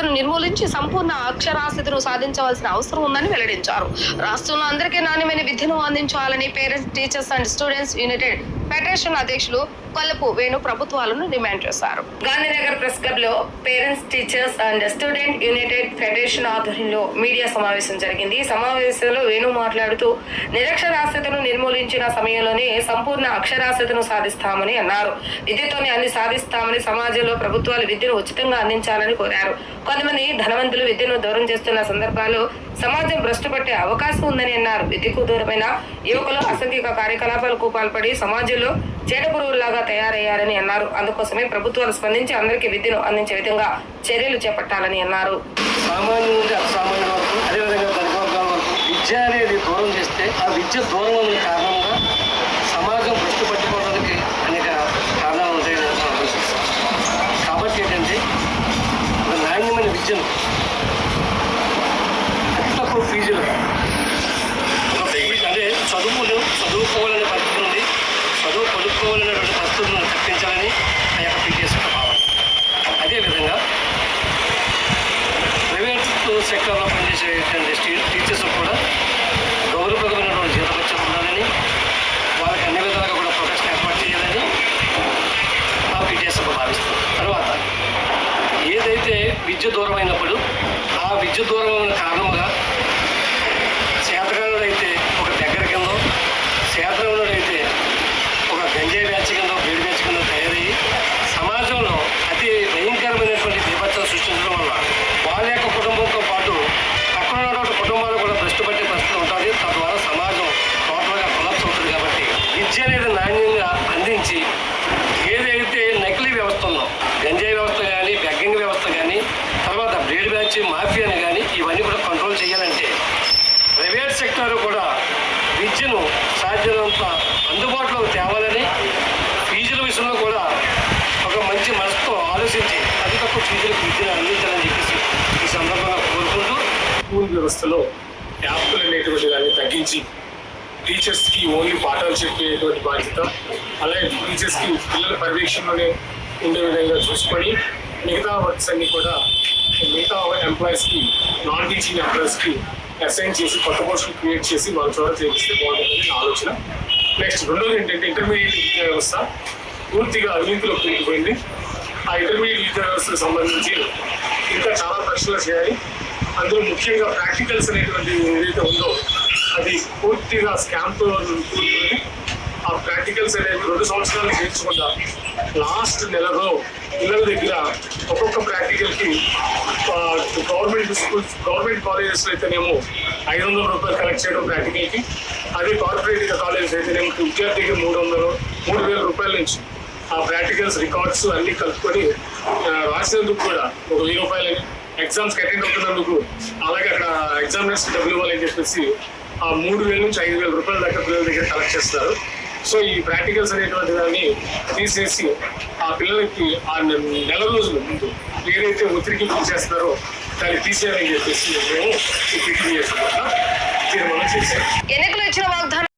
అక్షరాస్యతను నిర్మూలించి సంపూర్ణ అక్షరాస్యతను సాధించవలసిన అవసరం ఉందని వెల్లడించారు. రాష్ట్రంలో అందరికీ నాణ్యమైన విద్యను అందించాలని parents teachers and students united federation అధ్యక్షులు కొల్లపు వేణు ప్రభుత్వాలను డిమాండ్ చేశారు. గాంధీనగర్ ప్రెస్ క్లబ్లో parents teachers and student united federation ఆధ్వర్యంలో మీడియా సమావేశం జరిగింది. ఈ సమావేశంలో వేణు మాట్లాడుతూ నిరక్షరాస్యతను నిర్మూలించిన సమయంలోనే సంపూర్ణ అక్షరాస్యతను సాధిస్తామని అన్నారు. విద్యతోనే అన్ని సాధిస్తామని సమాజంలో ప్రభుత్వాలు విద్యను ఉచితంగా అందించాలని కోరారు. కొంతమంది ధనవంతులు విద్యను దూరం చేస్తున్న సందర్భాల్లో సమాజం భ్రష్టపట్టే అవకాశం ఉందని అన్నారు. విద్యకు దూరమైన యువకులు అసంఖ్యాక కార్యకలాపాలకు పాల్పడి సమాజంలో చేడపురుగుల్లాగా తయారయ్యారని అన్నారు. అందుకోసమే ప్రభుత్వాలు స్పందించి అందరికీ విద్యను అందించే విధంగా చర్యలు చేపట్టాలని అన్నారు. సామాన్యుల అదేవిధంగా విద్య అనేది దూరం చేస్తే ఆ విద్య దూరం అతి తక్కువ ఫీజులు అంటే చదువులు చదువుకోవాలనే పరిస్థితి ఉంది. చదువు కొనుక్కోవాలనేటువంటి పరిస్థితులను తప్పించాలని ఆ యొక్క పీటీఎస్ యొక్క భావన. అదేవిధంగా ప్రైవేట్ సెక్టర్లో స్టీ- టీచర్స్ విద్య దూరం దూరమైనప్పుడు ఆ విద్య దూరమైన కారణంగా చేతగానుడైతే ఒక దగ్గర కింద చేతగానుడైతే ఒక గంజాయి బ్యాచ్ కింద వేడి బ్యాచ్ కింద తయారయ్యి సమాజంలో అతి భయంకరమైనటువంటి విపత్తులు సృష్టించడం వల్ల వాళ్ళ యొక్క కుటుంబంతో పాటు పక్కన ఉన్నటువంటి కుటుంబాలు కూడా భ్రష్టు పట్టే పరిస్థితి ఉంటుంది. తద్వారా సమాజం టోటల్గా కొలప్స్ అవుతుంది కాబట్టి విద్య అనేది నాణ్యంగా అందించి ఏదైతే నకిలీ వ్యవస్థ ఉందో గంజాయి వ్యవస్థ కానీ బెగ్గింగ్ వ్యవస్థ కానీ తర్వాత బ్లేడ్ బ్యాచ్ మాఫియాని కానీ ఇవన్నీ కూడా కంట్రోల్ చేయాలంటే ప్రైవేట్ సెక్టర్ కూడా విద్యను సాధ్యమైనంత అందుబాటులోకి తేవాలని ఫీజుల విషయంలో కూడా ఒక మంచి మనసుతో ఆలోచించి అతి తక్కువ ఫీజులకు విద్యను అందించాలని చెప్పేసి ఈ సందర్భంగా కోరుకుంటూ స్కూల్ వ్యవస్థలో యాప్లు అనేటువంటి దాన్ని తగ్గించి టీచర్స్కి ఓన్లీ పాఠాలు చెప్పేటువంటి బాధ్యత అలాగే టీచర్స్కి పిల్లల పర్యవేక్షణలోనే ఉండే విధంగా చూసుకొని మిగతా వర్క్స్ అన్ని కూడా మిగతా ఎంప్లాయీస్కి నాన్ టీచింగ్ ఎంప్లాయీస్కి అసైన్ చేసి కొత్త పోస్టులు క్రియేట్ చేసి వాళ్ళ చోట చేపిస్తే బాగుంటుందని నా ఆలోచన. నెక్స్ట్ రెండోది ఏంటంటే ఇంటర్మీడియట్ విద్యా వ్యవస్థ పూర్తిగా అవినీతిలో పెరిగిపోయింది ఆ ఇంటర్మీడియట్ విద్యా సంబంధించి ఇంకా చాలా ప్రశ్నలు చేయాలి అందులో ముఖ్యంగా ప్రాక్టికల్స్ అనేటువంటి ఏదైతే ఉందో అది పూర్తిగా స్కామ్తో కూడుకుంది ఆ ప్రాక్టికల్స్ అనేది రెండు సంవత్సరాలు చేర్చకుండా లాస్ట్ నెలలో పిల్లల దగ్గర ఒక్కొక్క ప్రాక్టికల్కి గవర్నమెంట్ స్కూల్స్ గవర్నమెంట్ కాలేజెస్ అయితేనేమో ఐదు వందల రూపాయలు కలెక్ట్ చేయడం ప్రాక్టికల్కి అదే కార్పొరేట్ కాలేజెస్ అయితేనేమో విద్యార్థికి మూడు వందలు మూడు వేల రూపాయల నుంచి ఆ ప్రాక్టికల్స్ రికార్డ్స్ అన్ని కలుపుకొని రాసినందుకు కూడా ఒక వెయ్యి రూపాయలని ఎగ్జామ్స్ అటెండ్ అవుతున్నందుకు అలాగే అక్కడ ఎగ్జామినర్స్ డబ్బులు ఇవ్వాలని చెప్పేసి ఆ మూడు వేల నుంచి ఐదు వేల రూపాయల దాకా పిల్లల దగ్గర కలెక్ట్ చేస్తారు సో ఈ ప్రాక్టికల్స్ అనేటువంటి దాన్ని తీసేసి ఆ పిల్లలకి ఆ నెల రోజుల ముందు ఏదైతే ఒత్తిడికి చేస్తున్నారో దాన్ని తీసేయాలని చెప్పేసి మేము ఈ పిటిని చేసిన తీర్మానం చేశారు ఎన్నికలు ఇచ్చిన వాగ్దానం